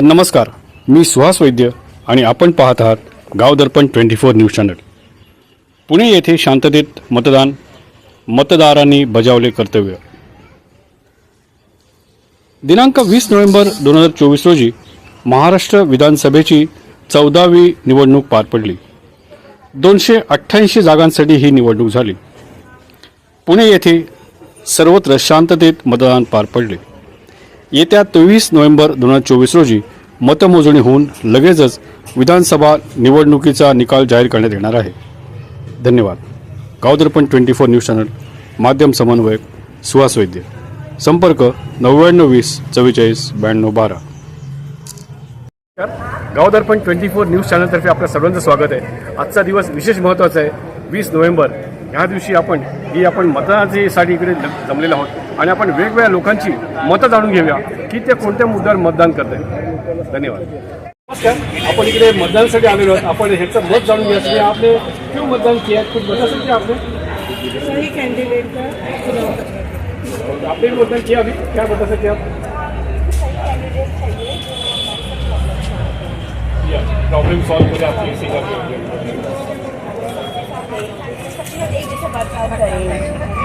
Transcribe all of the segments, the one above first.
नमस्कार. मी सुहास वैद्य आणि आपण पाहत आहात Gavdarpan twenty four news channel. Pune येथे शांततेत मतदान मतदारांनी बजावले कर्तव्य. दिनांक वीस नोव्हेंबर दोन हजार चोवीस रोजी महाराष्ट्र विधानसभेची चौदावी निवडणूक पार पडली. दोनशे अठ्ठ्याऐंशी जागांसाठी ही निवडणूक झाली. पुणे येथे सर्वत्र शांततेत मतदान पार पडले. येत्या तेवीस नोव्हेंबर दोन हजार चोवीस रोजी मतमोजणी होऊन लगेचच विधानसभा निवडणुकीचा निकाल जाहीर करण्यात येणार आहे. धन्यवाद. Gavdarpan twenty four news channel माध्यम समन्वयक सुहास वैद्य. संपर्क नव्याण्णव वीस चव्वेचाळीस ब्याण्णव बारा. गावदर्पण ट्वेंटी फोर न्यूज चॅनलतर्फे आपल्या सर्वांचं स्वागत आहे. आजचा दिवस विशेष महत्त्वाचा आहे. वीस नोव्हेंबर. ह्या दिवशी आपण ही आपण मतदानासाठी इकडे ज- जमलेलो आहोत. आणि आपण वेगवेगळ्या लोकांची मतं जाणून घेऊया की ते कोणत्या मुद्द्यावर मतदान करत आहेत धन्यवाद नमस्कार आपण इकडे मतदानासाठी आलेलो आहोत आपण ह्याचं मत जाणून घ्यायचं आपले क्यों मतदान किया कुछ बता सकते हैं आपने सही कैंडिडेट का चुनाव करना आपने भी मतदान किया अभी क्या बता सकते हैं आप प्रॉब्लम सॉल्व करें आपकी इसी का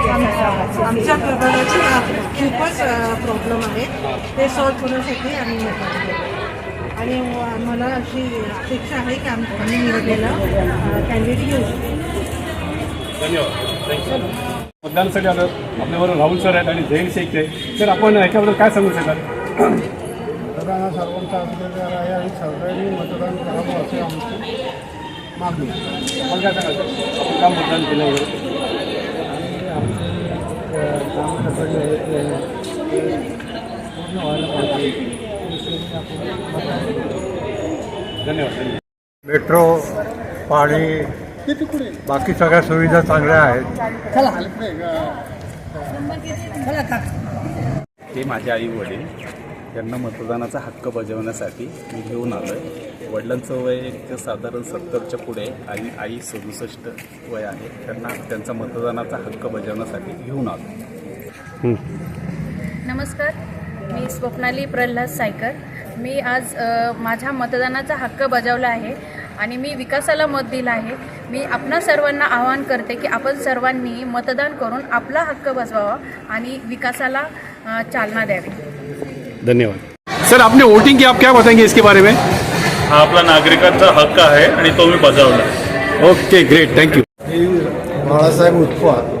आमच्या प्रभागाचे खूपच प्रॉब्लेम आहेत ते सॉल्व्ह होण्यासाठी आम्ही आणि मला अशी अपेक्षा आहे की आम- आम्ही निवडलेलं कॅन्डिडेट घेऊ धन्यवाद. मतदानासाठी आलो आपल्याबरोबर राहुल सर आहेत आणि जैन शेख आहे सर आपण याच्याबद्दल काय सांगू शकाल मतदाना सर्वांचा अधिकार आहे आणि सगळ्यांनी मतदान करावं असे आमची मागणी आपण काय सांगाल सर आपण का मतदान केलं वगैरे? काम कसं ते पूर्ण व्हायला पाहिजे. धन्यवाद मेट्रो पाणी बाकी सगळ्या सुविधा चांगल्या आहेत. हे माझे आई वडील त्यांना मतदानाचा हक्क बजावण्यासाठी मी घेऊन आलो आहे वडिलांचं वय एक साधारण सत्तरच्या पुढे आणि आई सदुसष्ट वय आहे. त्यांना त्यांचा मतदानाचा हक्क बजावण्यासाठी घेऊन आलो नमस्कार मी स्वप्नाली प्रल्हाद सायकर. मी आज माझ्या मतदानाचा हक्क बजावला आहे आणि मी विकासाला मत दिलं आहे. मी आपणा सर्वांना आवाहन करते की आपण सर्वांनी मतदान करून आपला हक्क बजवावा आणि विकासाला चालना द्यावी. धन्यवाद. सर आपने वोटिंग की आप क्या बताएंगे इसके बारे में? हा आपला नागरिकांचा हक्क आहे आणि तो मी बजावला. ओके ग्रेट थँक्यू बाळासाहेब उत्पाद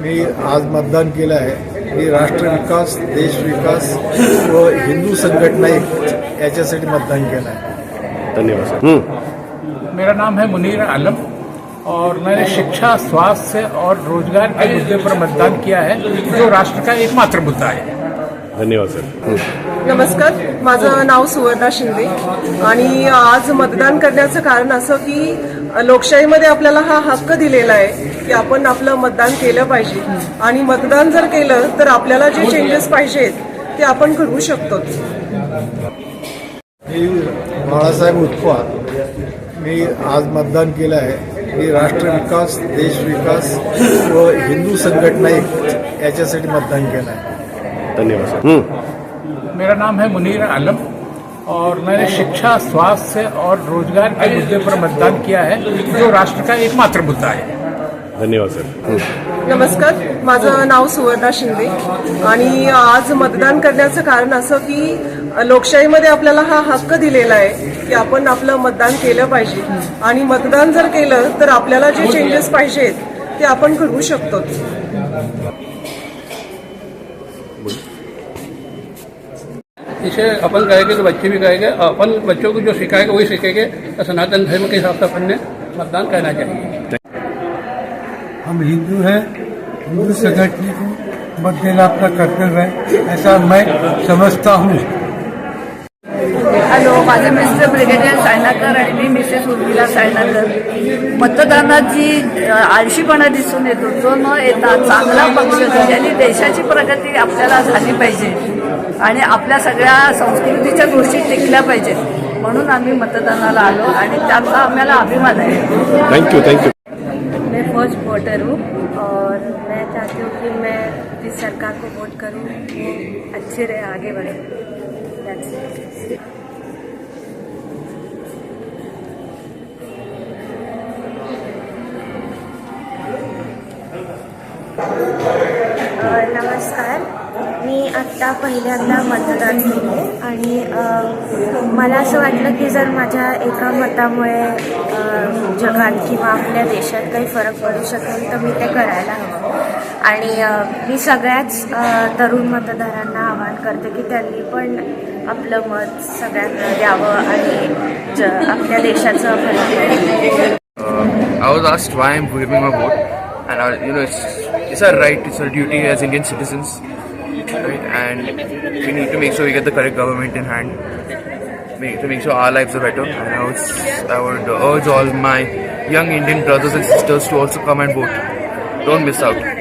मी आज मतदान केलं आहे. मी राष्ट्र विकास देश विकास व हिंदू संघटना एक याच्यासाठी मतदान केलं आहे. धन्यवाद सर. मेरा नाम है मुनीर आलम और मैंने शिक्षा स्वास्थ्य और रोजगार के मुद्दे पर मतदान किया है जो राष्ट्र का एकमात्र मुद्दा है। धन्यवाद सर. नमस्कार माझं नाव सुवर्णा शिंदे आणि आज मतदान करण्याचं कारण असं की लोकशाहीमध्ये आपल्याला हा हक्क दिलेला आहे. की आपण आपलं मतदान केलं पाहिजे. आणि मतदान जर केलं तर आपल्याला जे चेंजेस पाहिजेत ते आपण घडवू शकतो. मी बाळासाहेब उत्पाद मी आज मतदान केलं आहे. मी राष्ट्र विकास देश विकास व हिंदू संघटना एक याच्यासाठी मतदान केलं आहे. धन्यवाद मेरा नाम है मुनीर आलम और मैंने शिक्षा स्वास्थ्य और रोजगार के मुद्दे पर मतदान किया है जो राष्ट्र का एकमात्र मुद्दा है। धन्यवाद सर. नमस्कार. माझं नाव सुवर्णा शिंदे. आणि आज मतदान करण्याचं कारण असं की लोकशाहीमध्ये आपल्याला हा हक्क दिलेला आहे की आपण आपलं मतदान केलं पाहिजे. आणि मतदान जर केलं तर आपल्याला जे चेंजेस पाहिजेत ते आपण घडवू शकतो. इसे अपन कहेंगे तो बच्चे भी कहेंगे अपन बच्चों को जो सिखाएंगे वही सीखेंगे। तो सनातन धर्म के हिसाब से अपन ने मतदान करना चाहिए। हम हिंदू हैं हिंदू संगठन को मत देना अपना कर्तव्य है ऐसा मैं समझता हूँ। हॅलो माझे मिस्टर ब्रिगेडियर सायनाकर आणि मी मिसेस उर्मिला सायनाकर. मतदानात जी अ, आळशीपणा दिसून येतो. जो न येता चांगला पक्ष ज्यांनी देशाची प्रगती आपल्याला झाली पाहिजे आणि आपल्या सगळ्या संस्कृतीच्या गोष्टी टिकल्या पाहिजेत म्हणून आम्ही मतदानाला आलो आणि त्याचा आम्हाला अभिमान आहे. थँक्यू थँक्यू सरकार को वोट करूँ वो अच्छे रहे आगे बढ़े। नमस्कार. मी आत्ता पहिल्यांदा मतदान केले आणि मला असं वाटलं की जर माझ्या एका मतामुळे जगात किंवा आपल्या देशात काही फरक पडू शकेल तर मी ते करायला हवं. आणि मी सगळ्याच तरुण मतदारांना आवाहन करते की त्यांनी पण आपलं मत सगळ्यांना द्यावं आणि ज आपल्या देशाचं I was asked why I'm giving my vote, and I, you know, it's it's our right, it's our duty as Indian citizens, right? And we need to make sure we get the correct government in hand, make, to make sure our lives are better. And I was, I would urge all my young Indian brothers and sisters to also come and vote. Don't miss out.